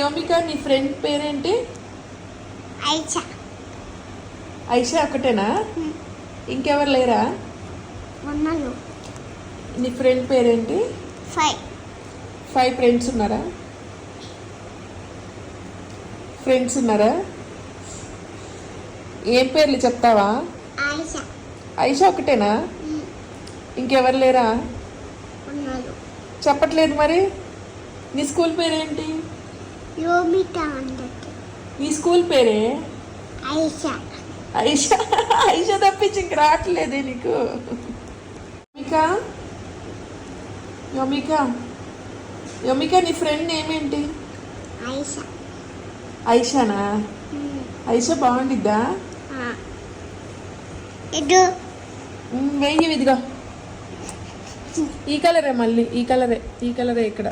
యోమిక నీ ఫ్రెండ్ పేరేంటి? ఐచా ఐషా ఒకటేనా ఇంకెవరు లేరా? ఉన్నారు. నీ ఫ్రెండ్ పేరేంటి? ఫైవ్ ఫైవ్ ఫ్రెండ్స్ ఉన్నారా? ఫ్రెండ్స్ ఉన్నారా? ఏం పేర్లు చెప్తావా? ఐషా. ఒకటేనా ఇంకెవరు లేరా? చెప్పట్లేదు మరి. నీ స్కూల్ పేరేంటి? నీ స్కూల్ పేరే? ఐషా. ఐషా? తప్పించి ఇంక రావట్లేదే నీకు. యోమిక? యోమిక? యోమిక నీ ఫ్రెండ్ ఏమేంటి? ఐచా ఐషానా? ఐషా బాగుండిద్దా? ఉమ్, వెయ్యి ఇదిగో. ఈ కలరే మళ్ళీ ఈ కలరే ఈ కలరే ఇక్కడ.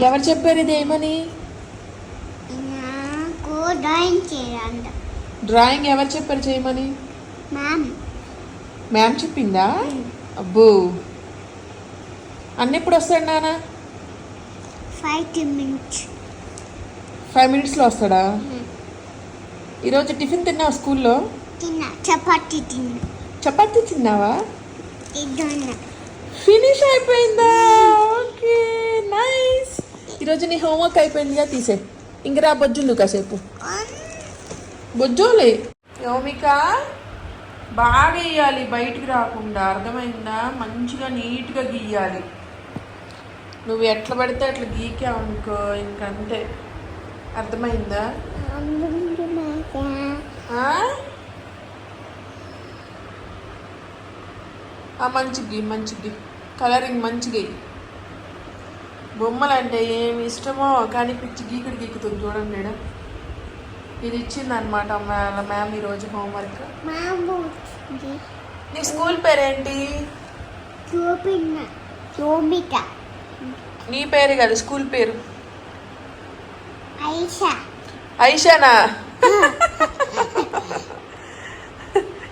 ఎవరు చెప్పారు ఇది ఏమని? నాకు డ్రాయింగ్ చేయాలంట డ్రాయింగ్ ఎవరు చెప్పారు చేయమని? మ్యామ్. మ్యామ్ చెప్పిందా? అబ్బో. అన్న ఎప్పుడు వస్తాడు నాన్న? Five minutes. ఫైవ్ మినిట్స్లో వస్తాడా? ఈరోజు టిఫిన్ తిన్నావా స్కూల్లో? తిన్న. చపాతి తిన్న. చపాతీ తిన్నావా? ఫినిష్ అయిపోయిందా? ఈరోజు నీ హోంవర్క్ అయిపోయిందిగా తీసే ఇంక రా బొజ్జుండు కాసేపు. బొజ్జోలే యోమిక బాగా వేయాలి బయటికి రాకుండా. అర్థమైందా? మంచిగా నీట్గా గీయాలి. నువ్వు ఎట్లా పడితే అట్లా గీకావు అనుకో ఇంకంతే. అర్థమైందా? ఆ? ఆ మంచిగి మంచిగి కలరింగ్ మంచిగా బొమ్మలు అంటే ఏమి ఇష్టమో కానీ పిచ్చి గీకుడు గీకుతుంది చూడండి ఈడ. ఇది ఇచ్చింది అనమాట వాళ్ళ మ్యామ్ ఈరోజు హోంవర్క్ నీ స్కూల్ పేరేంటి? నీ పేరు కాదు స్కూల్ పేరు. ఐషా. ఐషానా?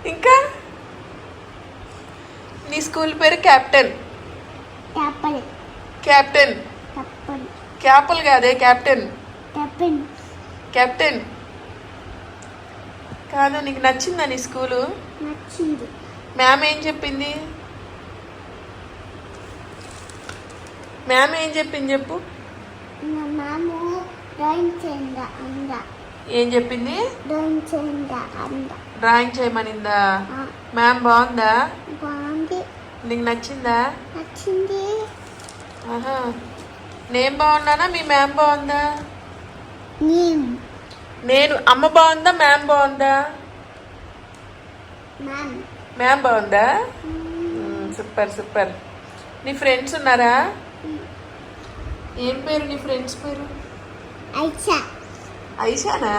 ఇంకా? నీ స్కూల్ పేరు క్యాప్టెన్. క్యాప్టెన్. క్యాపుల్ కాదే క్యాప్టెన్. టప్పన్ కెప్టెన్ కాదు నీకు నచ్చిందా నీ స్కూలు? నచ్చింది. మ్యామ్ ఏం చెప్పింది? మ్యామ్ ఏం చెప్పింది చెప్పు. నా మ్యాము డ్రాయింగ్ చేయండి అంద. ఏం చెప్పింది? డ్రాయింగ్ చేయండి అంద. డ్రాయింగ్ చేయమనిందా? ఆ, మ్యామ్ బాగుందా? బాగుంది. నీకు నచ్చిందా? నచ్చింది. ఆహా. నేను బాగున్నానా? మీ మ్యామ్ బాగుందా? నేను. అమ్మ బాగుందా? మ్యామ్ బాగుందా? మ్యామ్. బాగుందా? Super super. నీ ఫ్రెండ్స్ ఉన్నారా? ఏం పేరు నీ ఫ్రెండ్స్ పేరు? ఐషా. ఐషానా?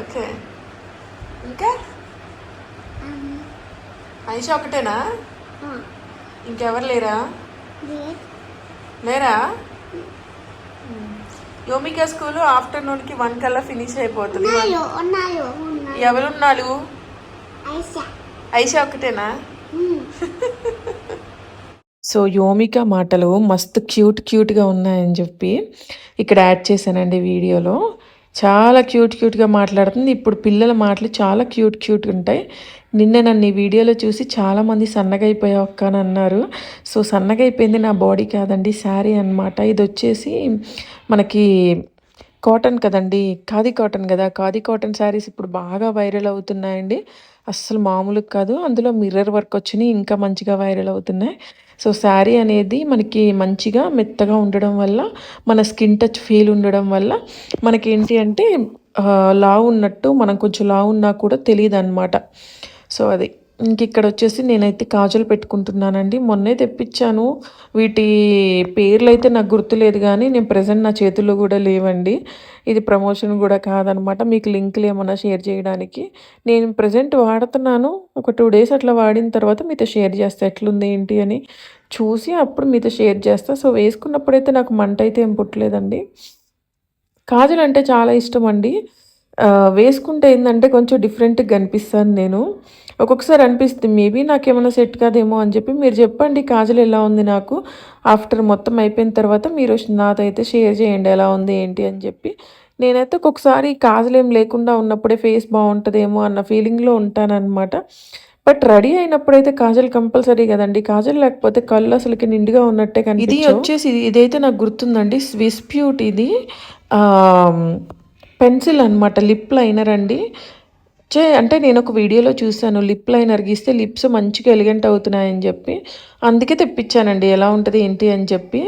ఓకే. ఇంకా? ఐషా ఒకటేనా? ఇంకెవరు లేరా? మ్మ్. యోమిక స్కూల్ ఆఫ్టర్నూన్కి వన్ కల్లా ఫినిష్ అయిపోతుంది. ఎవరున్నారు? ఐషా. ఒకటేనా. సో యోమిక మాటలు మస్తు క్యూట్ క్యూట్గా ఉన్నాయని చెప్పి ఇక్కడ యాడ్ చేశానండి వీడియోలో. చాలా క్యూట్ క్యూట్గా మాట్లాడుతుంది. ఇప్పుడు పిల్లల మాటలు చాలా క్యూట్ క్యూట్ ఉంటాయి. నిన్న నన్ను ఈ వీడియోలో చూసి చాలామంది సన్నగా అక్క అని అన్నారు. సో సన్నగైపోయింది నా బాడీ కాదండి శారీ అన్నమాట. ఇది వచ్చేసి మనకి కాటన్ కదండి ఖాదీ కాటన్ కదా. ఖాదీ కాటన్ శారీస్ ఇప్పుడు బాగా వైరల్ అవుతున్నాయండి. అస్సలు మామూలు కాదు అందులో మిర్రర్ వర్క్ వచ్చినాయి ఇంకా మంచిగా వైరల్ అవుతున్నాయి. సో శారీ అనేది మనకి మంచిగా మెత్తగా ఉండడం వల్ల మన స్కిన్ టచ్ ఫీల్ ఉండడం వల్ల మనకి ఏంటి అంటే లావు ఉన్నట్టు మనం కొంచెం లావు ఉన్నా కూడా తెలియదు అనమాట సో అది ఇంక ఇక్కడ వచ్చేసి నేనైతే కాజల్ పెట్టుకుంటున్నానండి. మొన్నే తెప్పించాను. వీటి పేర్లు అయితే నాకు గుర్తులేదు కానీ నేను ప్రజెంట్ నా చేతుల్లో కూడా లేవండి. ఇది ప్రమోషన్ కూడా కాదనమాట. మీకు లింకులు ఏమన్నా షేర్ చేయడానికి నేను ప్రజెంట్ వాడుతున్నాను. ఒక టూ డేస్ అట్లా వాడిన తర్వాత మీతో షేర్ చేస్తా. ఎట్లుంది ఏంటి అని చూసి అప్పుడు మీతో షేర్ చేస్తా. సో వేసుకున్నప్పుడైతే నాకు మంట అయితే ఏం పుట్టలేదండి. కాజల్ అంటే చాలా ఇష్టం అండి. వేసుకుంటే ఏంటంటే కొంచెం డిఫరెంట్గా కనిపిస్తాను నేను. ఒక్కొక్కసారి అనిపిస్తుంది మేబీ నాకేమైనా సెట్ కాదేమో అని చెప్పి. మీరు చెప్పండి కాజల్ ఎలా ఉంది నాకు? ఆఫ్టర్ మొత్తం అయిపోయిన తర్వాత మీరు నాతో అయితే షేర్ చేయండి ఎలా ఉంది ఏంటి అని చెప్పి. నేనైతే ఒక్కొక్కసారి కాజల్ ఏం లేకుండా ఉన్నప్పుడే ఫేస్ బాగుంటుందేమో అన్న ఫీలింగ్లో ఉంటానన్నమాట. బట్ రెడీ అయినప్పుడైతే కాజల్ కంపల్సరీ కదండి. కాజల్ లేకపోతే కళ్ళు అసలుకి నిండుగా ఉన్నట్టే కానీ ఇది వచ్చేసి ఇది- ఇదైతే నాకు గుర్తుందండి స్విస్ ఇది పెన్సిల్ అనమాట లిప్ లైనర్ అండి. చే అంటే నేను ఒక వీడియోలో చూశాను లిప్ లైనర్ గీస్తే లిప్స్ మంచిగా ఎలిగెంట్ అవుతున్నాయని చెప్పి. అందుకే తెప్పించానండి ఎలా ఉంటుంది ఏంటి అని చెప్పి.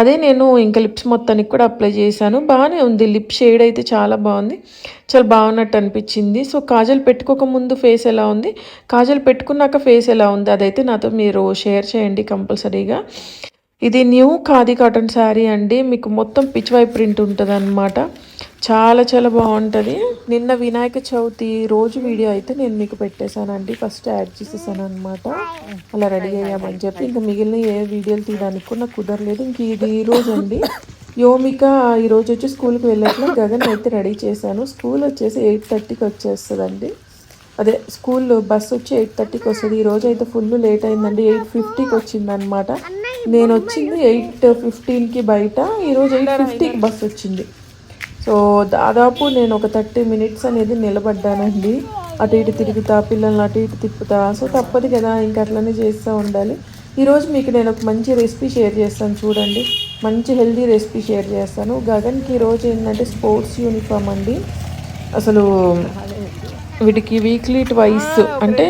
అదే నేను ఇంకా లిప్స్ మొత్తానికి కూడా అప్లై చేశాను. బాగానే ఉంది లిప్ షేడ్ అయితే చాలా బాగుంది. చాలా బాగున్నట్టు అనిపించింది. సో కాజల్ పెట్టుకోక ముందు ఫేస్ ఎలా ఉంది? కాజల్ పెట్టుకున్నాక ఫేస్ ఎలా ఉంది? అదైతే నాతో మీరు షేర్ చేయండి కంపల్సరీగా. ఇది న్యూ ఖాదీ కాటన్ శారీ అండి. మీకు మొత్తం పిచ్చివై ప్రింట్ ఉంటుంది అనమాట చాలా చాలా బాగుంటుంది. నిన్న వినాయక చవితి రోజు వీడియో అయితే నేను మీకు పెట్టేశానండి. ఫస్ట్ యాడ్ చేసేసాను అనమాట అలా రెడీ అయ్యామని చెప్పి. ఇంకా మిగిలిన ఏ వీడియోలు తీయడానికి కూడా నాకు కుదరలేదు. ఇంక ఇది ఈ రోజు అండి. యోమిక ఈరోజు వచ్చి స్కూల్కి వెళ్ళట్లా గగన్ అయితే రెడీ చేశాను. స్కూల్ వచ్చేసి ఎయిట్ థర్టీకి వచ్చేస్తుందండి. అదే స్కూల్ బస్సు వచ్చి ఎయిట్ థర్టీకి వస్తుంది. ఈ రోజు అయితే ఫుల్ లేట్ అయిందండి. ఎయిట్ ఫిఫ్టీకి వచ్చిందనమాట నేను వచ్చింది ఎయిట్ ఫిఫ్టీన్కి బయట. ఈరోజు ఎయిట్ ఫిఫ్టీకి బస్ వచ్చింది. సో దాదాపు నేను ఒక థర్టీ మినిట్స్ అనేది నిలబడ్డానండి. అటు ఇటు తిరుగుతా పిల్లల్ని అటు ఇటు తిప్పుతా. సో తప్పదు కదా ఇంకా అట్లనే చేస్తూ ఉండాలి. ఈరోజు మీకు నేను ఒక మంచి రెసిపీ షేర్ చేస్తాను చూడండి. మంచి హెల్దీ రెసిపీ షేర్ చేస్తాను. గగన్కి ఈరోజు ఏంటంటే స్పోర్ట్స్ యూనిఫామ్ అండి. అసలు వీటికి వీక్లీ ట్వైస్ అంటే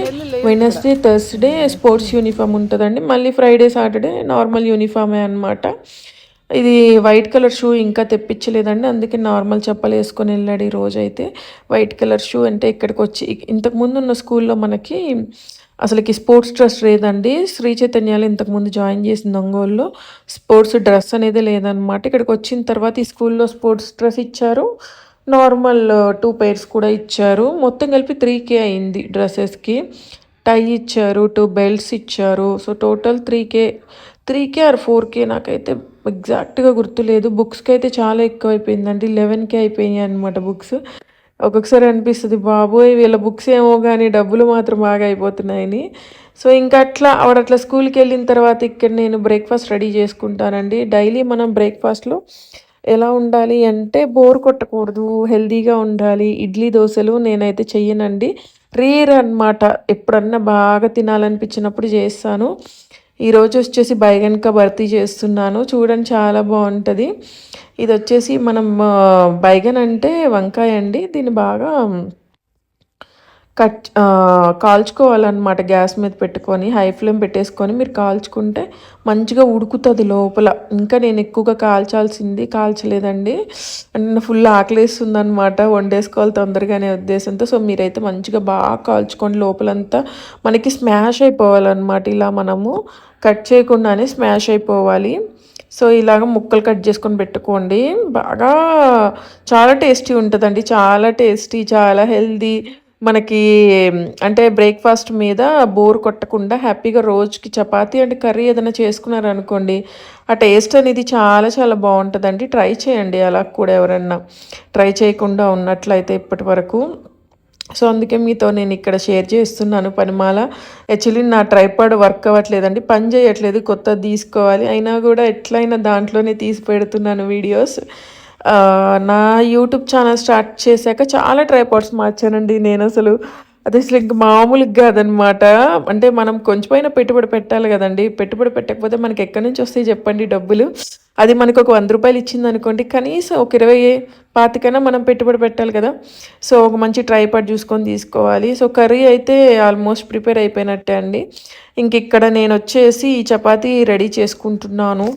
వెనస్డే థర్స్డే స్పోర్ట్స్ యూనిఫామ్ ఉంటుందండి. మళ్ళీ ఫ్రైడే సాటర్డే నార్మల్ యూనిఫామే అనమాట ఇది వైట్ కలర్ షూ ఇంకా తెప్పించలేదండి. అందుకే నార్మల్ చెప్పలు వేసుకొని వెళ్ళాడు ఈ రోజు అయితే వైట్ కలర్ షూ అంటే ఇక్కడికి వచ్చి ఇంతకుముందు ఉన్న స్కూల్లో మనకి అసలుకి స్పోర్ట్స్ డ్రెస్ లేదండి. శ్రీ చైతన్యాలు ఇంతకుముందు జాయిన్ చేసింది ఒంగోలులో. స్పోర్ట్స్ డ్రెస్ అనేది లేదనమాట ఇక్కడికి వచ్చిన తర్వాత ఈ స్కూల్లో స్పోర్ట్స్ డ్రెస్ ఇచ్చారు. నార్మల్ టూ పేర్స్ కూడా ఇచ్చారు. మొత్తం కలిపి త్రీ కే అయింది డ్రెస్సెస్కి. టై ఇచ్చారు టూ బెల్ట్స్ ఇచ్చారు. So total three K three K or four K నాకైతే ఎగ్జాక్ట్గా గుర్తులేదు. బుక్స్కి అయితే చాలా ఎక్కువ అయిపోయిందండి లెవెన్కే అయిపోయినాయి అనమాట బుక్స్. ఒక్కొక్కసారి అనిపిస్తుంది బాబోయ్ వీళ్ళ బుక్స్ ఏమో కానీ డబ్బులు మాత్రం బాగా అయిపోతున్నాయని. సో ఇంకా అట్లా ఆవిడ అట్లా స్కూల్కి వెళ్ళిన తర్వాత ఇక్కడ నేను బ్రేక్ఫాస్ట్ రెడీ చేసుకుంటానండి. డైలీ మనం బ్రేక్ఫాస్ట్లో ఎలా ఉండాలి అంటే బోర్ కొట్టకూడదు హెల్దీగా ఉండాలి. ఇడ్లీ దోశలు నేనైతే చెయ్యనండి. రేర్ అన్నమాట. ఎప్పుడన్నా బాగా తినాలనిపించినప్పుడు చేస్తాను. ఈరోజు వచ్చేసి బైగన్క భర్తీ చేస్తున్నాను. చూడండి చాలా బాగుంటుంది. ఇది వచ్చేసి మనం బైగన్ అంటే వంకాయ అండి. దీన్ని బాగా కట్ కాల్చుకోవాలన్నమాట గ్యాస్ మీద పెట్టుకొని హై ఫ్లేమ్ పెట్టేసుకొని మీరు కాల్చుకుంటే మంచిగా ఉడుకుతుంది లోపల. ఇంకా నేను ఎక్కువగా కాల్చాల్సింది కాల్చలేదండి. అండ్ ఫుల్ ఆకలేస్తుంది అనమాట వండేసుకోవాలి తొందరగానే ఉద్దేశంతో. సో మీరైతే మంచిగా బాగా కాల్చుకోండి. లోపలంతా మనకి స్మాష్ అయిపోవాలన్నమాట ఇలా మనము కట్ చేయకుండానే స్మాష్ అయిపోవాలి. సో ఇలాగ ముక్కలు కట్ చేసుకొని పెట్టుకోండి. బాగా చాలా టేస్టీ ఉంటుందండి. చాలా టేస్టీ చాలా హెల్దీ మనకి అంటే బ్రేక్ఫాస్ట్ మీద బోర్ కొట్టకుండా హ్యాపీగా రోజుకి చపాతీ అండ్ కర్రీ ఏదైనా చేసుకున్నారనుకోండి ఆ టేస్ట్ అనేది చాలా చాలా బాగుంటుందండి. ట్రై చేయండి అలా కూడా ఎవరన్నా. ట్రై చేయకుండా ఉన్నట్లయితే ఇప్పటి వరకు. సో అందుకే మీతో నేను ఇక్కడ షేర్ చేస్తున్నాను పనిమాల. యాక్చువల్లీ నా ట్రైపాడ్ వర్క్ అవ్వట్లేదండి. పని చేయట్లేదు కొత్తది తీసుకోవాలి. అయినా కూడా ఎట్లయినా దాంట్లోనే తీసి పెడుతున్నాను వీడియోస్ నా యూట్యూబ్ ఛానల్ స్టార్ట్ చేశాక చాలా ట్రైపాడ్స్ మార్చానండి నేను అసలు. అది అసలు ఇంక మామూలుగా కాదనమాట. అంటే మనం కొంచెమైనా పెట్టుబడి పెట్టాలి కదండి. పెట్టుబడి పెట్టకపోతే మనకి ఎక్కడి నుంచి వస్తాయి చెప్పండి డబ్బులు. అది మనకు ఒక వంద రూపాయలు ఇచ్చింది అనుకోండి. కనీసం ఒక ఇరవై పాతికైనా మనం పెట్టుబడి పెట్టాలి కదా. సో ఒక మంచి ట్రైపాడ్ చూసుకొని తీసుకోవాలి. సో కర్రీ అయితే ఆల్మోస్ట్ ప్రిపేర్ అయిపోయినట్టే అండి. ఇంక ఇక్కడ నేను వచ్చేసి చపాతీ రెడీ చేసుకుంటున్నాను.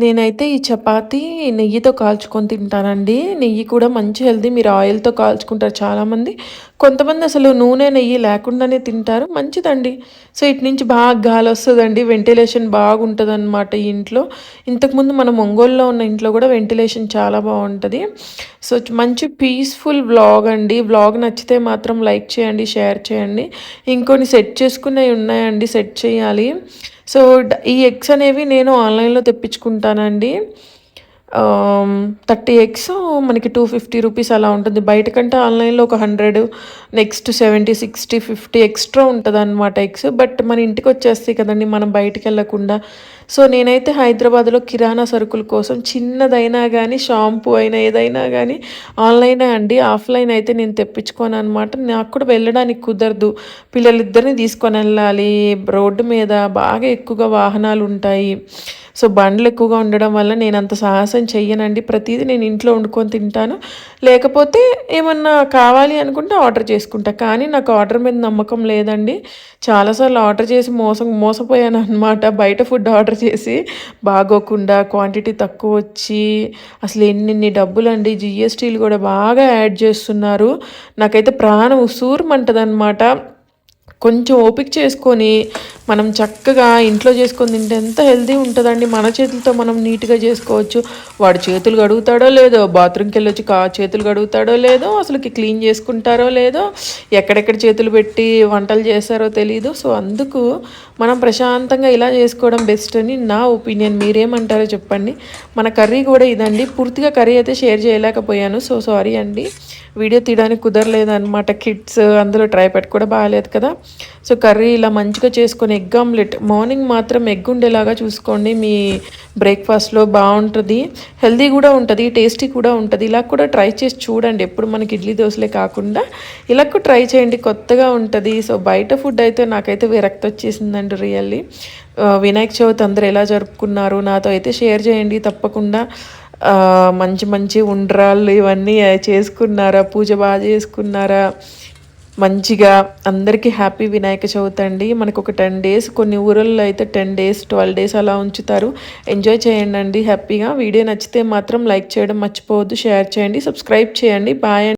నేనైతే ఈ చపాతీ నెయ్యితో కాల్చుకొని తింటానండి. నెయ్యి కూడా మంచి హెల్దీ మీరు ఆయిల్తో కాల్చుకుంటారు చాలామంది. కొంతమంది అసలు నూనె నెయ్యి లేకుండానే తింటారు. మంచిదండి. సో ఇటు నుంచి బాగా గాలి వస్తుందండి. వెంటిలేషన్ బాగుంటుంది అనమాట ఈ ఇంట్లో. ఇంతకుముందు మనం ఒంగోలులో ఉన్న ఇంట్లో కూడా వెంటిలేషన్ చాలా బాగుంటుంది. సో మంచి పీస్ఫుల్ వ్లాగ్ అండి. వ్లాగ్ నచ్చితే మాత్రం లైక్ చేయండి షేర్ చేయండి. ఇంకొన్ని సెట్ చేసుకునేవి ఉన్నాయండి. సెట్ చేయాలి. సో ఈ ఎగ్స్ అనేవి నేను ఆన్లైన్లో తెప్పించుకుంటానండి. థర్టీ ఎగ్స్ మనకి టూ ఫిఫ్టీ రూపీస్ అలా ఉంటుంది. బయట కంటే ఆన్లైన్లో ఒక hundred next seventy sixty fifty extra ఉంటుంది అనమాట ఎగ్స్. బట్ మన ఇంటికి వచ్చేస్తాయి కదండి మనం బయటికి వెళ్ళకుండా సో నేనైతే హైదరాబాద్లో కిరాణా సరుకుల కోసం చిన్నదైనా కానీ షాంపూ అయినా ఏదైనా కానీ ఆన్లైనే అండి. ఆఫ్లైన్ అయితే నేను తెప్పించుకోను అనమాట నాకు కూడా వెళ్ళడానికి కుదరదు. పిల్లలిద్దరిని తీసుకొని వెళ్ళాలి. రోడ్డు మీద బాగా ఎక్కువగా వాహనాలు ఉంటాయి. సో బండ్లు ఎక్కువగా ఉండడం వల్ల నేను అంత సాహసం చెయ్యనండి. ప్రతిదీ నేను ఇంట్లో వండుకొని తింటాను. లేకపోతే ఏమన్నా కావాలి అనుకుంటే ఆర్డర్ చేసుకుంటా. కానీ నాకు ఆర్డర్ మీద నమ్మకం లేదండి. చాలాసార్లు ఆర్డర్ చేసి మోసం మోసపోయాను అనమాట బయట ఫుడ్ ఆర్డర్ చేసి బాగోకుండా క్వాంటిటీ తక్కువ వచ్చి అసలు ఎన్నెన్ని డబ్బులు అండి జిఎస్టీలు కూడా బాగా యాడ్ చేస్తున్నారు. నాకైతే ప్రాణం ఉసూరుమంటదన్నమాట. కొంచెం ఓపిక చేసుకొని మనం చక్కగా ఇంట్లో చేసుకొని తింటే ఎంత హెల్తీ ఉంటుందండి. మన చేతులతో మనం నీట్గా చేసుకోవచ్చు. వాడు చేతులు కడుగుతాడో లేదో బాత్రూమ్కి వెళ్ళొచ్చి కా చేతులు కడుగుతాడో లేదో అసలుకి క్లీన్ చేసుకుంటారో లేదో ఎక్కడెక్కడ చేతులు పెట్టి వంటలు చేస్తారో తెలియదు సో అందుకు మనం ప్రశాంతంగా ఇలా చేసుకోవడం బెస్ట్ అని నా ఒపీనియన్. మీరేమంటారో చెప్పండి. మన కర్రీ కూడా ఇదండి. పూర్తిగా కర్రీ అయితే షేర్ చేయలేకపోయాను. సో సారీ అండి. వీడియో తీయడానికి కుదరలేదు అనమాట కిడ్స్ అందులో ట్రై పెట్టి కూడా బాగాలేదు కదా. సో కర్రీ ఇలా మంచిగా చేసుకొని ఎగ్ ఆమ్లెట్. మార్నింగ్ మాత్రం ఎగ్ ఉండేలాగా చూసుకోండి. మీ బ్రేక్ఫాస్ట్లో బాగుంటుంది. హెల్దీ కూడా ఉంటుంది టేస్టీ కూడా ఉంటుంది. ఇలా కూడా ట్రై చేసి చూడండి. ఎప్పుడు మనకి ఇడ్లీ దోశలే కాకుండా ఇలా కూడా ట్రై చేయండి. కొత్తగా ఉంటుంది. సో బయట ఫుడ్ అయితే నాకైతే విరక్తి వచ్చేసిందండి రియల్లీ. వినాయక చవితి అందరూ ఎలా జరుపుకున్నారు? నాతో అయితే షేర్ చేయండి. తప్పకుండా మంచి మంచి ఉండ్రాళ్ళు ఇవన్నీ చేసుకున్నారా? పూజ బాగా చేసుకున్నారా? మంచిగా అందరికీ హ్యాపీ వినాయక చవితి అండి. మనకు ఒక టెన్ డేస్ కొన్ని ఊరల్లో అయితే టెన్ డేస్ ట్వెల్వ్ డేస్ అలా ఉంచుతారు. ఎంజాయ్ చేయండి అండి హ్యాపీగా. వీడియో నచ్చితే మాత్రం లైక్ చేయడం మర్చిపోవద్దు షేర్ చేయండి సబ్స్క్రైబ్ చేయండి. బాయ్